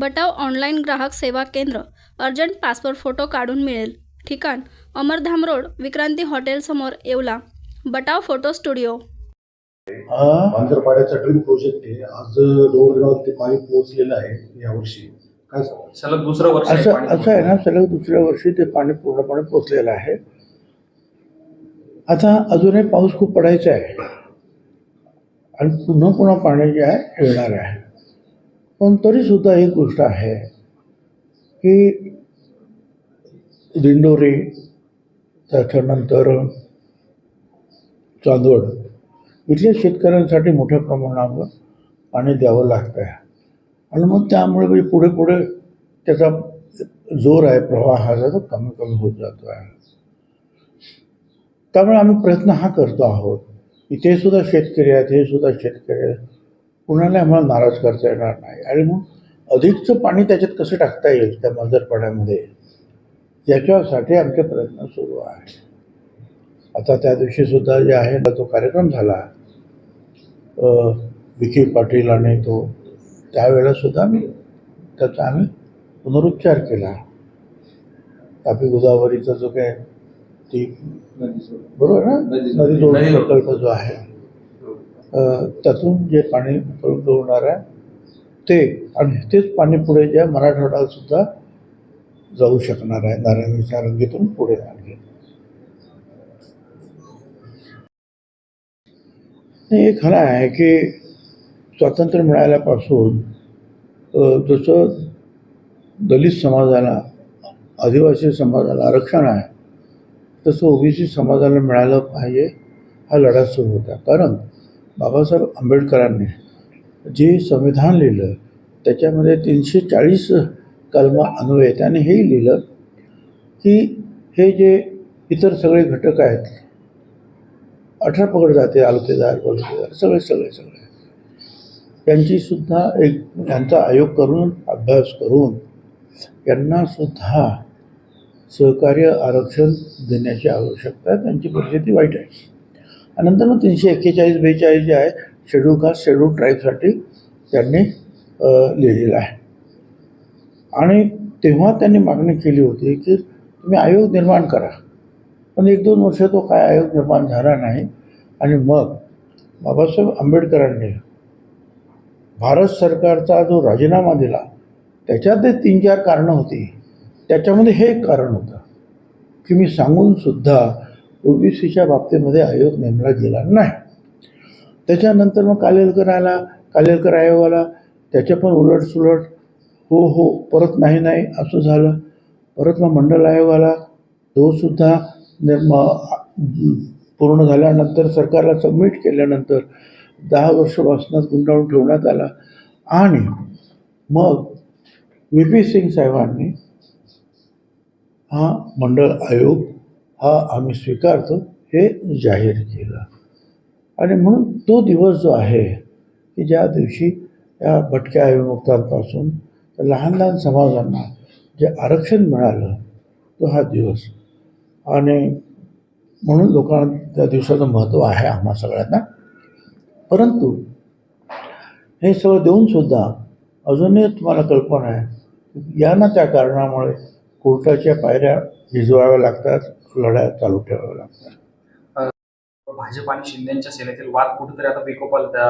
बटाव online ग्राहक सेवा केंद्र अर्जंट पासपोर्ट फोटो काढून मिळेल. ठिकाण अमरधाम रोड विक्रांती हॉटेलसमोर येवला. Batav photo studio. हा मांजरपाड्याचा ड्रीम प्रोजेक्ट आहे. आज डोंगरगाव ते पाणी पोहोचलेलं आहे यावर्षी. काय सलग दुसरं वर्ष आहे असं पाणी असं आहे ना सलग दुसऱ्या वर्षी ते पाणी पूर्णपणे पोचलेलं आहे. आता अजूनही पाऊस खूप पडायचा आहे. आणि पुन्हा पुन्हा पाणी जे आहे येणार आहे. पण तरीसुद्धा एक गोष्ट आहे की दिंडोरी त्याच्यानंतर चांदवड इथल्या शेतकऱ्यांसाठी मोठ्या प्रमाणावर पाणी द्यावं लागतं आहे आणि मग त्यामुळे म्हणजे पुढे पुढे त्याचा जोर आहे प्रवाहाचा तो कमी कमी होत जातो आहे. त्यामुळे आम्ही प्रयत्न हा करतो आहोत. इथे सुद्धा शेतकरी आहेत हे सुद्धा शेतकरी आहेत. कुणाला आम्हाला नाराज करता येणार नाही. आणि मग अधिकचं पाणी त्याच्यात कसं टाकता येईल त्या मंजरपाड्यामध्ये? याच्यासाठी आमचे प्रयत्न सुरू आहे आता त्या दिवशी सुद्धा जे आहे तो कार्यक्रम झाला. विखे पाटील आणि तो त्यावेळेला सुद्धा मी त्याचा आम्ही पुनरुच्चार केला. तापी गोदावरीचा जो काय ती बरोबर ना? नदी- नदी- प्रकल्प जो आहे. त्यातून जे पाणी उपलब्ध होणार आहे ते आणि तेच पाणी पुढे जे आहे मराठवाड्याला सुद्धा जाऊ शकणार आहे. नारायणच्या रंगीतून पुढे आणखी. हे खरं आहे की स्वातंत्र्य मिळाल्यापासून जसं दलित समाजाला आदिवासी समाजाला आरक्षण आहे तसं ओबीसी समाजाला मिळालं पाहिजे हा लढा सुरू होता. कारण बाबासाहेब आंबेडकरांनी जे संविधान लिहिलं त्याच्यामध्ये तीनशे चाळीस कलमा अन्वये त्याने हेही लिहिलं की हे जे इतर सगळे घटक आहेत अठरा पकड जाते आलतेदार बलुतेदार सगळे सगळे सगळे. यांचीसुद्धा एक यांचा आयोग करून अभ्यास करून यांनासुद्धा सहकार्य आरक्षण देण्याची आवश्यकता आहे त्यांची परिस्थिती वाईट आहे. नंतर मग तीनशे एक्केचाळीस बेचाळीस जे आहे शेड्यूल कास्ट शेड्यूल ट्राईबसाठी त्यांनी लिहिलेलं आहे. आणि तेव्हा त्यांनी मागणी केली होती की तुम्ही आयोग निर्माण करा. पण एक दोन वर्ष तो काय आयोग निर्माण झाला नाही. आणि मग बाबासाहेब आंबेडकरांनी भारत सरकारचा जो राजीनामा दिला त्याच्यात ते तीन चार कारणं होती. त्याच्यामध्ये हे एक कारण होतं की मी सांगूनसुद्धा ओबीसीच्या बाबतीमध्ये आयोग नेमला गेला नाही. त्याच्यानंतर मग कालेलकर आला. कालेलकर आयोग आला. त्याच्या पण उलटसुलट हो हो परत नाही नाही असं झालं. परत मग मंडल आयोग आला. तो सुद्धा निर्म पूर्ण झाल्यानंतर सरकारला सबमिट केल्यानंतर दहा वर्ष गुंडाळून ठेवण्यात आला. आणि मग व्ही पी सिंग साहेबांनी हा मंडळ आयोग हा आम्ही स्वीकारतो हे जाहीर केलं. आणि म्हणून तो दिवस जो आहे की ज्या दिवशी या भटक्या विमुक्तांपासून तर लहान लहान समाजांना जे आरक्षण मिळालं तो हा दिवस. आणि म्हणून लोकांना त्या दिवसाचं महत्त्व आहे आम्हा सगळ्यांना. परंतु हे सगळं देऊनसुद्धा अजूनही तुम्हाला कल्पना आहे या ना त्या कारणामुळे कोर्टाच्या पायऱ्या भिजवाव्या लागतात लढ्या चालू ठेवाव्या लागतात भाजप आणि शिंदेच्या सेनेतील वाद कुठेतरी आता विकोपाला त्या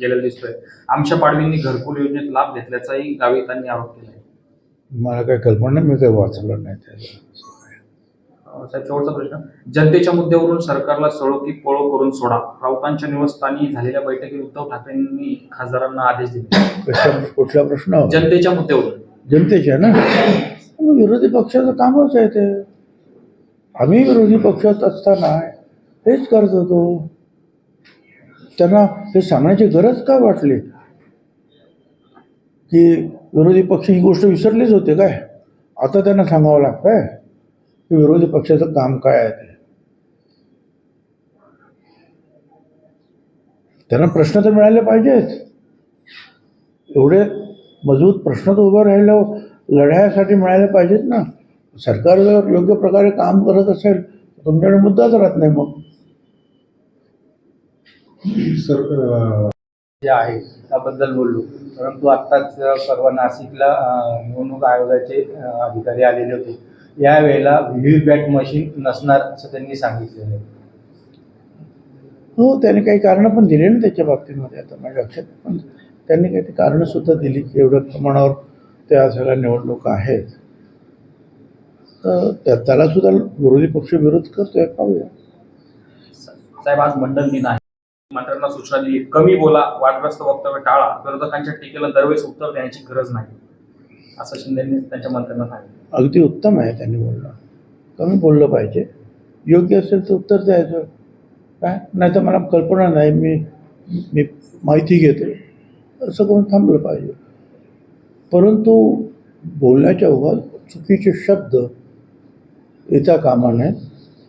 गेलेला दिसतोय. आमच्या पाडवींनी घरकुल योजनेत लाभ घेतल्याचाही गावितांनी आरोप केला मला काही कल्पना नाही, मी काही वाचलं नाही साहेब शेवटचा प्रश्न. जनतेच्या मुद्द्यावरून सरकारला सळो की पळो करून सोडा. राऊतांच्या निवासस्थानी झालेल्या बैठकीत उद्धव ठाकरेंनी खासदारांना आदेश दिले. कुठला प्रश्न जनतेच्या मुद्द्यावरून. जनतेच्या ना? विरोधी पक्षाचं कामच आहे ते. आम्ही विरोधी पक्षात असताना हेच करत होतो. त्यांना हे सांगण्याची गरज का वाटली? की विरोधी पक्ष ही गोष्ट विसरलीच होते काय? आता त्यांना सांगावं लागतंय की विरोधी पक्षाचं काम काय आहे ते. त्यांना प्रश्न तर मिळाले पाहिजेत एवढे मजबूत प्रश्न तर उभं राहिलं लढ्यासाठी मिळाले पाहिजेत ना. सरकार जर योग्य प्रकारे काम करत असेल तर तुमच्याकडे मुद्दाच राहत नाही मग. सर जे आहे त्याबद्दल बोललो. परंतु आत्ताच परवा नाशिकला निवडणूक आयोगाचे अधिकारी आलेले होते. यावेळेला व्ही पॅट मशीन नसणार असं त्यांनी सांगितलेलं आहे. हो त्याने काही कारणं पण दिली ना त्याच्या बाबतीमध्ये. आता माझ्या लक्षात पण त्यांनी काही ते कारणं सुद्धा दिली की एवढ्या प्रमाणावर त्या सगळ्या निवडणुका आहेत. तर त्या त्याला सुद्धा विरोधी पक्ष विरोध करतोय. पाहूया. साहेब आज मंडल दिन आहे मंत्र्यांना सूचना दिली. कमी बोला वादग्रस्त वक्तव्य टाळा. विरोधकांच्या टीकेला दरवेळेस उत्तर देण्याची गरज नाही. असं शिंदेंनी त्यांच्या मंत्र्यांना सांगितलं. अगदी उत्तम आहे त्यांनी बोलणं कमी बोललं पाहिजे. योग्य असेल तर उत्तर द्यायचं. काय? नाही तर मला कल्पना नाही. मी मी माहिती घेतो. असं करून थांबलं पाहिजे. परंतु बोलण्याच्या ओघात चुकीचे शब्द येता कामा नये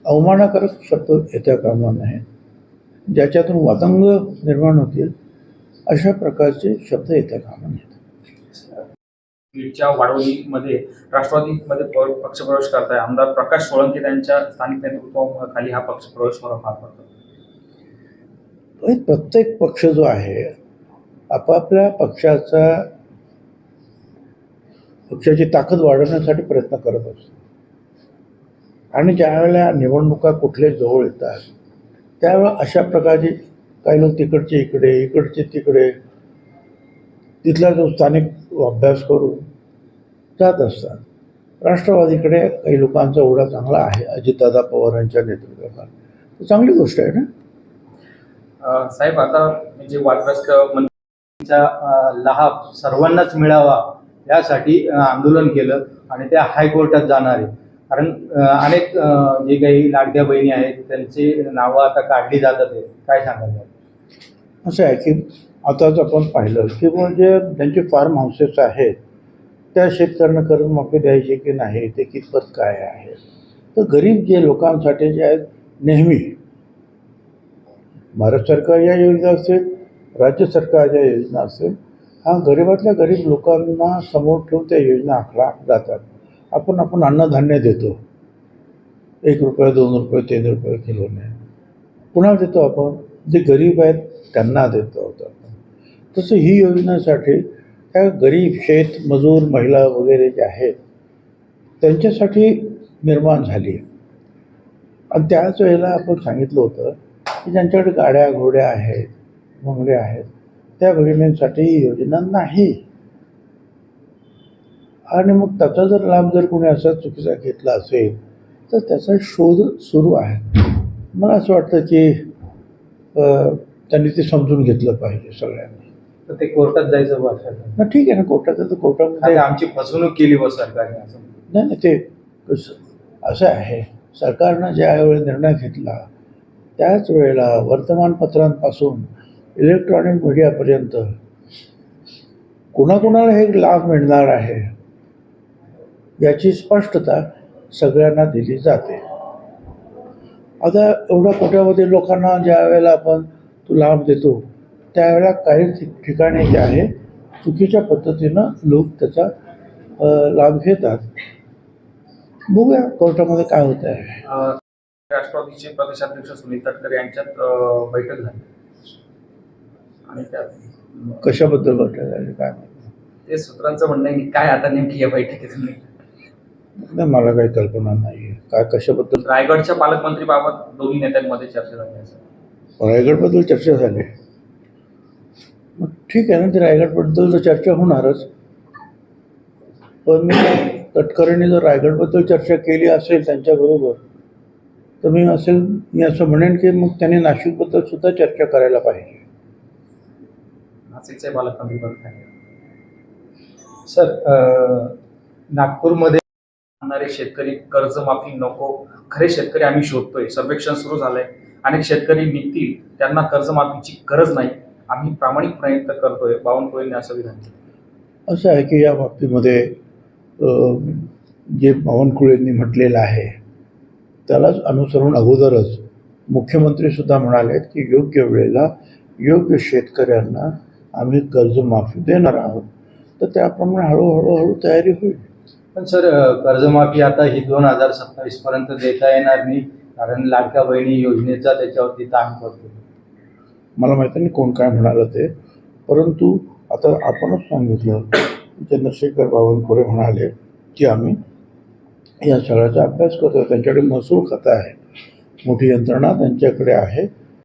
अवमानकारक शब्द येता कामा नये ज्याच्यातून वादंग निर्माण होतील अशा प्रकारचे शब्द येता कामा नयेत वाडवलीमध्ये राष्ट्रवादीमध्ये पक्षप्रवेश करताय. आमदार प्रकाश सोळंके त्यांच्या स्थानिक नेतृत्वाखाली हा पक्षप्रवेश पार पडतो प्रत्येक पक्ष जो आहे आपापल्या पक्षाचा पक्षाची ताकद वाढवण्यासाठी प्रयत्न करत असतो. आणि ज्यावेळेला निवडणुका कुठले जवळ येतात त्यावेळेला अशा प्रकारची काही लोक तिकडचे इकडे इकडचे तिकडे तिथला जो स्थानिक अभ्यास करून जात असतात. राष्ट्रवादीकडे काही लोकांचा ओढा चांगला आहे अजितदादा पवारांच्या नेतृत्वाखाली. चांगली गोष्ट आहे ना? साहेब आता म्हणजे वादग्रस्त मंत्र्यांचा लाभ सर्वांनाच मिळावा यासाठी आंदोलन केलं आणि त्या हायकोर्टात जाणार आहे. कारण अनेक जे काही लाडक्या बहिणी आहेत त्यांची नावं आता काढली जातात आहे काय सांगाल? असं आहे की आताच आपण पाहिलं की म्हणजे ज्यांचे फार्म हाऊसेस आहेत त्या शेतकऱ्यांना कर्जमाफी द्यायची की नाही ते कितपत काय आहे? तर गरीब जे लोकांसाठी जे आहेत नेहमी भारत सरकारच्या योजना असेल राज्य सरकारच्या योजना असेल हा गरिबातल्या गरीब लोकांना समोर ठेवून त्या योजना आखल्या जातात. आपण आपण अन्नधान्य देतो. एक रुपये दोन रुपये तीन रुपये किलोने पुन्हा देतो आपण. जे गरीब आहेत त्यांना देतो आहोत आपण. तसं ही योजनेसाठी त्या गरीब शेत मजूर महिला वगैरे जे आहेत त्यांच्यासाठी निर्माण झाली आणि त्याच वेळेला आपण सांगितलं होतं की ज्यांच्याकडे गाड्या घोड्या आहेत बंगले आहेत त्या भगिनींसाठी ही योजना नाही. आणि मग त्याचा जर लाभ जर कोणी असा चुकीचा घेतला असेल तर त्याचा शोध सुरू आहे. मला असं वाटतं की त्यांनी ते समजून घेतलं पाहिजे सगळ्यांनी. तर ते कोर्टात जायचं बा. ना ठीक आहे ना कोर्टाचं तर कोर्टामध्ये आमची फसवणूक केली बस सरकारने असं. नाही नाही ते कसं- असं आहे. सरकारनं ज्यावेळी निर्णय घेतला त्याच वेळेला वर्तमानपत्रांपासून इलेक्ट्रॉनिक मीडियापर्यंत कुणाकुणाला हे लाभ मिळणार आहे? याची स्पष्टता सगळ्यांना दिली जाते. आता एवढ्या कोट्यावधी लोकांना ज्या वेळेला आपण तो लाभ देतो त्यावेळेला काही ठिक- ठिकाणी जे आहे चुकीच्या पद्धतीनं लोक त्याचा लाभ घेतात. बघूया कोर्टामध्ये काय होत आहे राष्ट्रवादीचे प्रदेशाध्यक्ष सुनील तटकरे यांच्यात बैठक झाली. आणि त्यात कशाबद्दल बैठक झाली? काय. ते सूत्रांचं म्हणणं आहे की काय आता नेमकी या बैठकीतून निघतं? नाही मला काही कल्पना नाही काय कशाबद्दल? रायगडच्या पालकमंत्रीबाबत दोन्ही नेत्यांमध्ये चर्चा झाली असं रायगडबद्दल चर्चा झाली. मग ठीक आहे ना ते रायगडबद्दल तर चर्चा होणारच. पण मी तटकरेंनी जर रायगडबद्दल चर्चा केली असेल त्यांच्याबरोबर तर मी असेल मी असं म्हणेन की मग त्यांनी नाशिकबद्दल सुद्धा चर्चा करायला पाहिजे. नाशिकचे पालकमंत्री सर नागपूरमध्ये म्हणणारे शेतकरी कर्जमाफी नको. खरे शेतकरी आम्ही शोधतोय. सर्वेक्षण सुरू झालंय. अनेक शेतकरी निघतील. त्यांना कर्जमाफीची गरज नाही. आम्ही प्रामाणिक प्रयत्न करतोय. बावनकुळेंनी असं विधान केलं. असं आहे की या बाबतीमध्ये जे बावनकुळेंनी म्हटलेलं आहे त्यालाच अनुसरून अगोदरच मुख्यमंत्रीसुद्धा म्हणाले की योग्य वेळेला योग्य शेतकऱ्यांना आम्ही कर्जमाफी देणार आहोत. तर त्याप्रमाणे हळूहळू हळू तयारी होईल. पण सर कर्जमाफी आता ही दोन हजार सत्तावीस पर्यंत देता येणार नाही कारण लाडक्या बहिणी योजनेचा त्याच्यावरती ताण पडतो. मला माहिती नाही कोण काय म्हणालं ते परंतु आता आपणच सांगितलं चंद्रशेखर बावनकुळे म्हणाले की आम्ही या सगळ्याचा अभ्यास करतो त्यांच्याकडे महसूल खातं आहे. मोठी यंत्रणा त्यांच्याकडे आहे.